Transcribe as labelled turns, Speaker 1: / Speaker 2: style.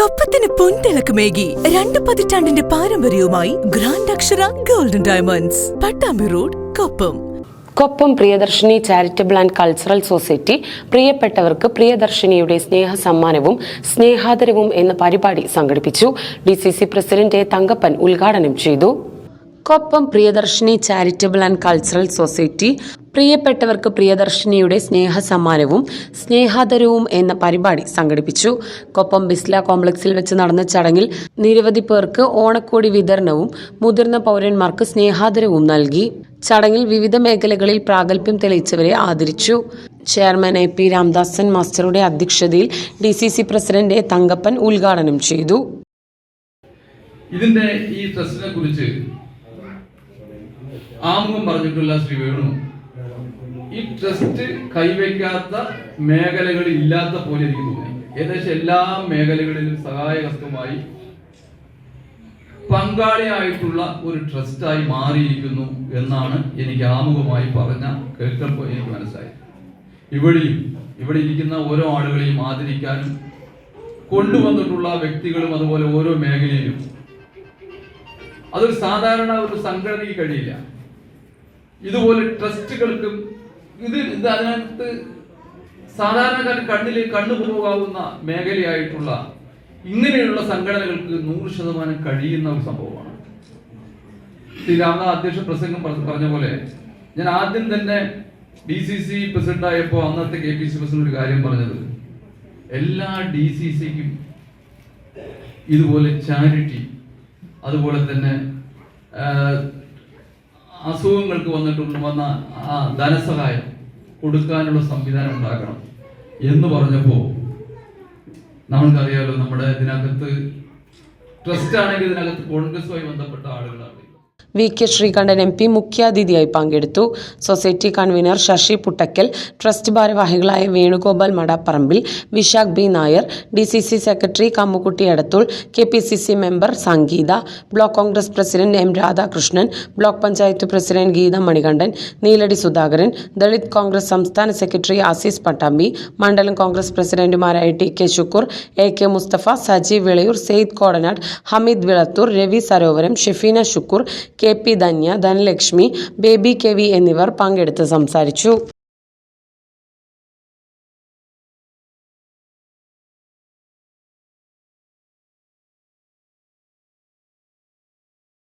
Speaker 1: കൊപ്പത്തിന് പൊൻതിളക്കമേകി രണ്ട് പതിറ്റാണ്ടിന്റെ പാരമ്പര്യവുമായി grand Akshara golden diamonds Pattambi road Koppam.
Speaker 2: Koppam Priyadarshini charitable and cultural society പ്രിയപ്പെട്ടവർക്ക് പ്രിയദർശിനിയുടെ സ്നേഹ സമ്മാനവും സ്നേഹാദരവും എന്ന പരിപാടി സംഘടിപ്പിച്ചു. ഡി പ്രസിഡന്റ് തങ്കപ്പൻ ഉദ്ഘാടനം ചെയ്തു. Koppam Priyadarshini charitable and cultural society പ്രിയപ്പെട്ടവർക്ക് പ്രിയദർശിനിയുടെ സ്നേഹ സമ്മാനവും സ്നേഹാദരവും എന്ന പരിപാടി സംഘടിപ്പിച്ചു. കൊപ്പം ബിസ്ല കോംപ്ലക്സിൽ വെച്ച് നടന്ന ചടങ്ങിൽ നിരവധി പേർക്ക് ഓണക്കോടി വിതരണവും മുതിർന്ന പൗരന്മാർക്ക് സ്നേഹാദരവും നൽകി. ചടങ്ങിൽ വിവിധ മേഖലകളിൽ പ്രാഗൽഭ്യം തെളിയിച്ചവരെ ആദരിച്ചു. ചെയർമാൻ എ പി രാംദാസൻ മാസ്റ്ററുടെ അധ്യക്ഷതയിൽ D C C president Thankappan ഉദ്ഘാടനം ചെയ്തു.
Speaker 3: ഇതിന്റെ ഈ ട്രസ്റ്റിനെ കുറിച്ച് ആമുഖം പറഞ്ഞിട്ടുള്ള ശ്രീ വേണു. ഈ ട്രസ്റ്റ് കൈവയ്ക്കാത്ത മേഖലകൾ ഇല്ലാത്ത പോലെ എനിക്ക് തോന്നി. ഏകദേശം എല്ലാ മേഖലകളിലും സഹായഹസ്തമായി പങ്കാളിയായിട്ടുള്ള ഒരു ട്രസ്റ്റായി മാറിയിരിക്കുന്നു എന്നാണ് എനിക്ക് ആമുഖമായി പറഞ്ഞ കേൾക്കുമ്പോൾ എനിക്ക് മനസ്സിലായി ഇവിടെയും ഇവിടെ ഇരിക്കുന്ന ഓരോ ആളുകളെയും ആദരിക്കാനും കൊണ്ടുവന്നിട്ടുള്ള വ്യക്തികളും അതുപോലെ ഓരോ മേഖലയിലും അതൊരു സാധാരണ ഒരു സംഘടനയ്ക്ക് കഴിയില്ല. ഇതുപോലെ ട്രസ്റ്റുകൾക്കും ഇത് ഇത് അതിനകത്ത് സാധാരണക്കാരൻ കണ്ണിൽ കണ്ണു പോകാവുന്ന മേഖലയായിട്ടുള്ള ഇങ്ങനെയുള്ള സംഘടനകൾക്ക് നൂറ് ശതമാനം കഴിയുന്ന ഒരു സംഭവമാണ്. ശ്രീ രാമനാഥ് അധ്യക്ഷ പ്രസംഗം പറഞ്ഞ പോലെ ഞാൻ ആദ്യം തന്നെ ഡി സി സി പ്രസിഡന്റ് അന്നത്തെ കെ പി സി പ്രസിഡന്റ് ഒരു കാര്യം പറഞ്ഞത്. എല്ലാ ഡി സി സിക്കും ഇതുപോലെ ചാരിറ്റി അതുപോലെ തന്നെ അസുഖങ്ങൾക്ക് വന്നിട്ടുണ്ട് വന്ന ആ ധനസഹായം കൊടുക്കാനുള്ള സംവിധാനം ഉണ്ടാക്കണം എന്ന് പറഞ്ഞപ്പോൾ നമ്മൾക്കറിയാമല്ലോ നമ്മുടെ ഇതിനകത്ത് ട്രസ്റ്റ് ആണെങ്കിൽ ഇതിനകത്ത് കോൺഗ്രസുമായി ബന്ധപ്പെട്ട ആളുകളാണ്.
Speaker 2: V K Sreekandan M P മുഖ്യാതിഥിയായി പങ്കെടുത്തു. Society convener Sasi Puttakkal trust ഭാരവാഹികളായ Venugopal Madapparambil Vishakh B Nair D C C secretary Kammukutty Edathul K P C C member Sangeetha block Congress president M Radhakrishnan block panchayat president Geetha Manikandan Neeladi Sudhakaran Dalit Congress സംസ്ഥാന secretary Azeez Pattambi മണ്ഡലം കോൺഗ്രസ് പ്രസിഡന്റുമാരായ T K Shukkur A K Musthafa Sajeev Vilayur Sayed Kodanad Hameed Vilathur Ravi Sarovaram Shefeena Shukkur K P Dhanya Dhanalakshmi Baby K എന്നിവർ പങ്കെടുത്ത് സംസാരിച്ചു.